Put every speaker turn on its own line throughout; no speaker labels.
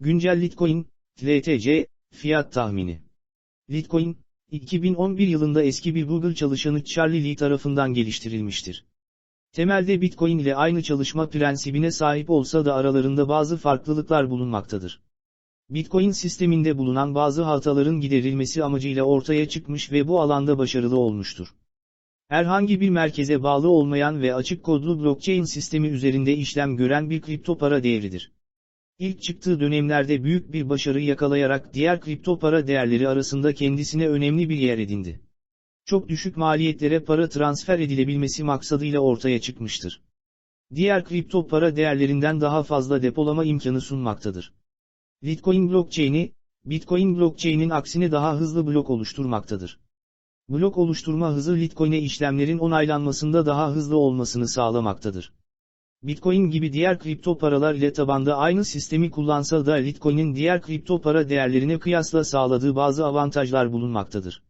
Güncel Litecoin, LTC, fiyat tahmini. Litecoin, 2011 yılında eski bir Google çalışanı Charlie Lee tarafından geliştirilmiştir. Temelde Bitcoin ile aynı çalışma prensibine sahip olsa da aralarında bazı farklılıklar bulunmaktadır. Bitcoin sisteminde bulunan bazı hataların giderilmesi amacıyla ortaya çıkmış ve bu alanda başarılı olmuştur. Herhangi bir merkeze bağlı olmayan ve açık kodlu blockchain sistemi üzerinde işlem gören bir kripto para değeridir. İlk çıktığı dönemlerde büyük bir başarı yakalayarak diğer kripto para değerleri arasında kendisine önemli bir yer edindi. Çok düşük maliyetlere para transfer edilebilmesi maksadıyla ortaya çıkmıştır. Diğer kripto para değerlerinden daha fazla depolama imkanı sunmaktadır. Litecoin blockchain'i, Bitcoin blockchain'in aksine daha hızlı blok oluşturmaktadır. Blok oluşturma hızı Litecoin'e işlemlerin onaylanmasında daha hızlı olmasını sağlamaktadır. Bitcoin gibi diğer kripto paralar ile tabanda aynı sistemi kullansa da Litecoin'in diğer kripto para değerlerine kıyasla sağladığı bazı avantajlar bulunmaktadır.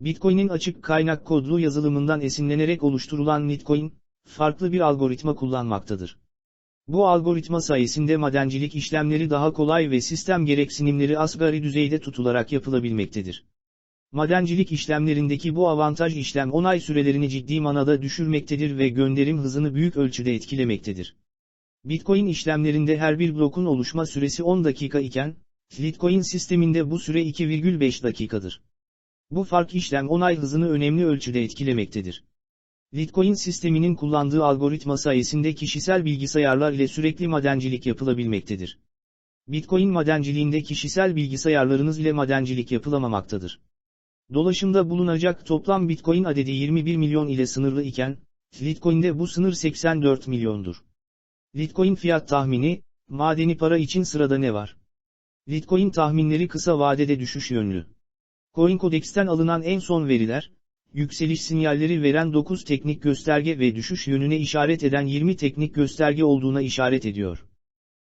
Bitcoin'in açık kaynak kodlu yazılımından esinlenerek oluşturulan Litecoin, farklı bir algoritma kullanmaktadır. Bu algoritma sayesinde madencilik işlemleri daha kolay ve sistem gereksinimleri asgari düzeyde tutularak yapılabilmektedir. Madencilik işlemlerindeki bu avantaj işlem onay sürelerini ciddi manada düşürmektedir ve gönderim hızını büyük ölçüde etkilemektedir. Bitcoin işlemlerinde her bir blokun oluşma süresi 10 dakika iken, Litecoin sisteminde bu süre 2,5 dakikadır. Bu fark işlem onay hızını önemli ölçüde etkilemektedir. Litecoin sisteminin kullandığı algoritma sayesinde kişisel bilgisayarlar ile sürekli madencilik yapılabilmektedir. Bitcoin madenciliğinde kişisel bilgisayarlarınız ile madencilik yapılamamaktadır. Dolaşımda bulunacak toplam Bitcoin adedi 21 milyon ile sınırlı iken, Litecoin'de bu sınır 84 milyondur. Litecoin fiyat tahmini, madeni para için sırada ne var? Litecoin tahminleri kısa vadede düşüş yönlü. CoinCodex'ten alınan en son veriler, yükseliş sinyalleri veren 9 teknik gösterge ve düşüş yönüne işaret eden 20 teknik gösterge olduğuna işaret ediyor.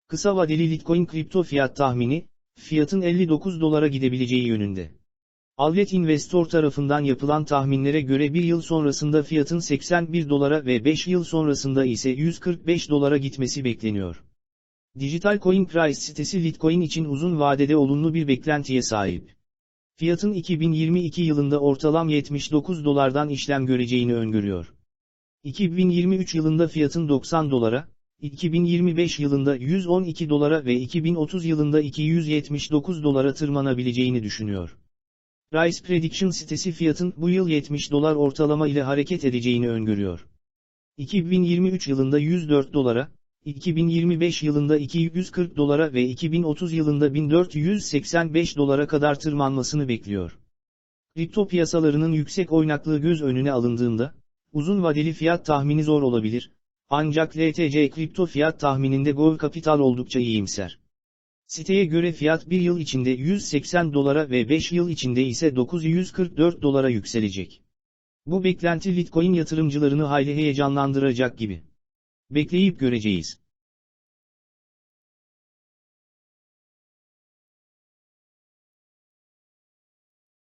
Kısa vadeli Litecoin kripto fiyat tahmini, fiyatın 59 dolara gidebileceği yönünde. Alvet Investor tarafından yapılan tahminlere göre bir yıl sonrasında fiyatın 81 dolara ve 5 yıl sonrasında ise 145 dolara gitmesi bekleniyor. Digital Coin Price sitesi Litecoin için uzun vadede olumlu bir beklentiye sahip. Fiyatın 2022 yılında ortalam 79 dolardan işlem göreceğini öngörüyor. 2023 yılında fiyatın 90 dolara, 2025 yılında 112 dolara ve 2030 yılında 279 dolara tırmanabileceğini düşünüyor. Price Prediction sitesi fiyatın bu yıl 70 dolar ortalama ile hareket edeceğini öngörüyor. 2023 yılında 104 dolara, 2025 yılında 240 dolara ve 2030 yılında 1485 dolara kadar tırmanmasını bekliyor. Kripto piyasalarının yüksek oynaklığı göz önüne alındığında, uzun vadeli fiyat tahmini zor olabilir, ancak LTC kripto fiyat tahmininde Gol Capital oldukça iyimser. Siteye göre fiyat 1 yıl içinde 180 dolara ve 5 yıl içinde ise 944 dolara yükselecek. Bu beklenti Litecoin yatırımcılarını hayli heyecanlandıracak gibi. Bekleyip göreceğiz.